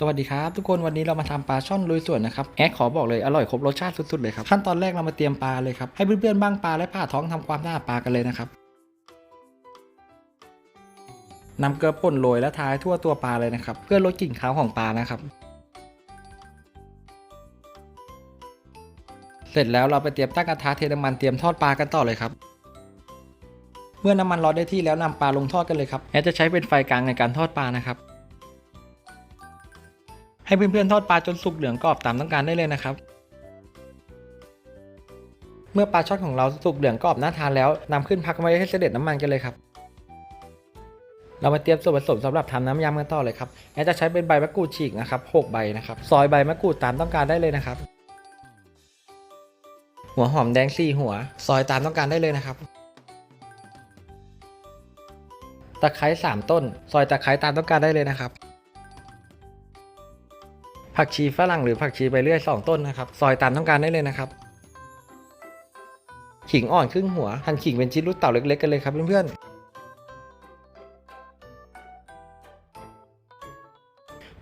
สวัสดีครับทุกคนวันนี้เรามาทำปลาช่อนลุยสวนนะครับแอดขอบอกเลยอร่อยครบรสชาติสุดๆเลยครับขั้นตอนแรกเรามาเตรียมปลาเลยครับให้เพื่อนๆบ้างปลาและผ่าท้องทำความสะอาดปลากันเลยนะครับนำเกลือป่นโรยและทาให้ทั่วตัวปลาเลยนะครับ เพื่อลดกลิ่นคาวของปลานะครับ เสร็จแล้วเราไปเตรียมตั้งกระทะเทน้ำมันเตรียมทอดปลากันต่อเลยครับเมื่อน้ำมันร้อนได้ที่แล้วนำปลาลงทอดกันเลยครับแอดจะใช้เป็นไฟกลางในการทอดปลานะครับ ให้เพื่อนๆทอดปลาจนสุกเหลืองกรอบตามต้องการได้เลยนะครับ เมื่อปลาช่อนของเราสุกเหลืองกรอบน่าทานแล้วนำขึ้นพักไว้ให้เสด็จน้ำมันกันเลยครับ เรามาเตรียมส่วนผสมสำหรับทำน้ำยำกันต่อเลยครับแอดจะใช้เป็นใบมะกรูดฉีกนะครับ6ใบนะครับซอยใบมะกรูดตามต้องการได้เลยนะครับ หัวหอมแดง4หัว ซอยตามต้องการได้เลยนะครับตะไคร้3ต้น ซอยตะไคร้ตามต้องการได้เลยนะครับ ผักชีฝรั่งหรือผักชีใบเลื่อยสองต้นนะครับ ซอยตามต้องการได้เลยนะครับ ขิงอ่อนครึ่งหัว หั่นขิงเป็นชิ้นลูกเต่าเล็กๆกันเลยครับเพื่อนๆ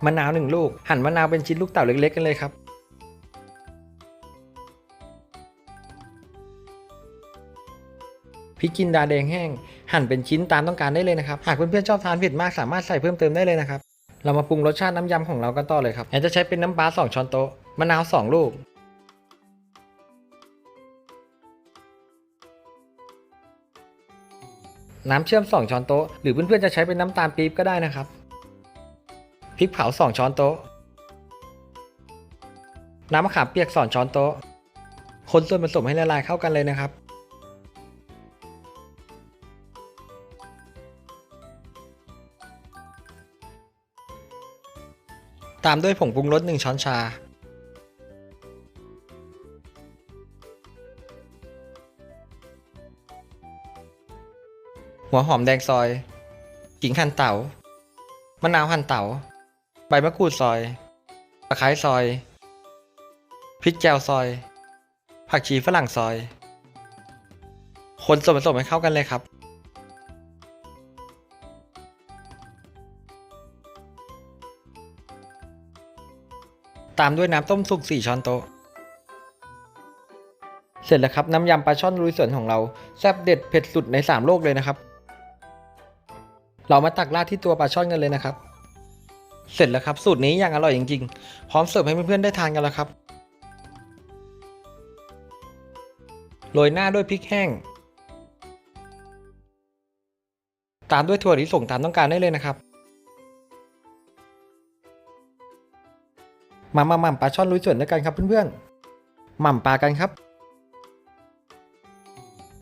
มะนาวหนึ่งลูก หั่นมะนาวเป็นชิ้นลูกเต่าเล็กๆกันเลยครับพริกจินดาแดงแห้ง หั่นเป็นชิ้นตามต้องการได้เลยนะครับ หากเพื่อนๆชอบทานเผ็ดมากสามารถใส่เพิ่มเติมได้เลยนะครับ เรามาปรุงรสชาติน้ำยำของเรากันต่อเลยครับแอนจะใช้เป็นน้ำปลา2ช้อนโต๊ะมะนาว 2 ลูก น้ำเชื่อม 2 ช้อนโต๊ะ หรือเพื่อนๆจะใช้เป็นน้ำตาลปี๊บก็ได้นะครับพริกเผา 2 ช้อนโต๊ะ น้ำมะขามเปียก 2 ช้อนโต๊ะ คนส่วนผสมให้ละลายเข้ากันเลยนะครับ ตามด้วยผงปรุงรส1ช้อนชา หัวหอมแดงซอยขิงหั่นเตา๋ามะนาวหั่นเตา๋า ใบมะกรูดซอยตะไคร้ซอย พริกแจวซอย ผักชีฝรั่งซอย คนส่วนผสมให้เข้ากันเลยครับ ตามด้วยน้ำต้มสุก 4 ช้อนโต๊ะ เสร็จแล้วครับน้ำยำปลาช่อนลุยสวนของเราแซ่บเด็ดเผ็ดสุดใน 3 โลกเลยนะครับ เรามาตักราดที่ตัวปลาช่อนกันเลยนะครับ เสร็จแล้วครับสูตรนี้อย่างอร่อยจริงๆ พร้อมเสิร์ฟให้เพื่อนๆได้ทานกันแล้วครับ โรยหน้าด้วยพริกแห้ง ตามด้วยถั่วลิสงตามต้องการได้เลยนะครับ มามาหม่ำปลาช่อนลุยสวนด้วยกันครับเพื่อนๆหม่ำปลากันครับ